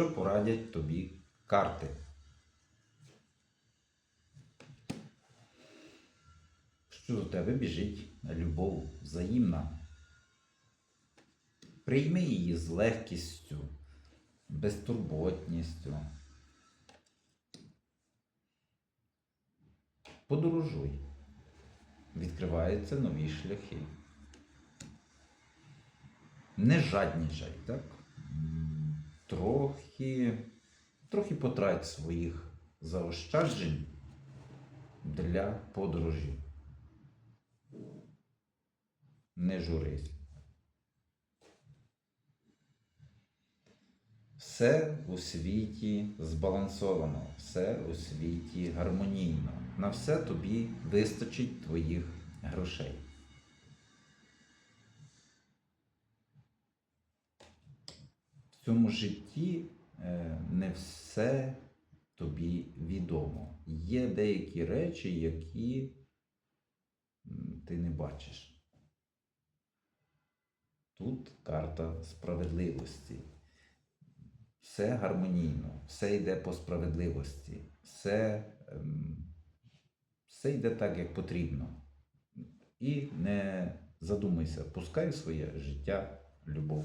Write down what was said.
Що порадять тобі карти? Що до тебе біжить любов взаємна. Прийми її з легкістю, безтурботністю. Подорожуй. Відкриваються нові шляхи. Не жаднічай, так? Трохи, трохи потрать своїх заощаджень для подорожі. Не журись. Все у світі збалансовано, все у світі гармонійно. На все тобі вистачить твоїх грошей. В цьому житті е, не все тобі відомо. Є деякі речі, які ти не бачиш. Тут карта справедливості. Все гармонійно, все йде по справедливості, все, ем, все йде так, як потрібно. І не задумайся, пускай своє життя любов.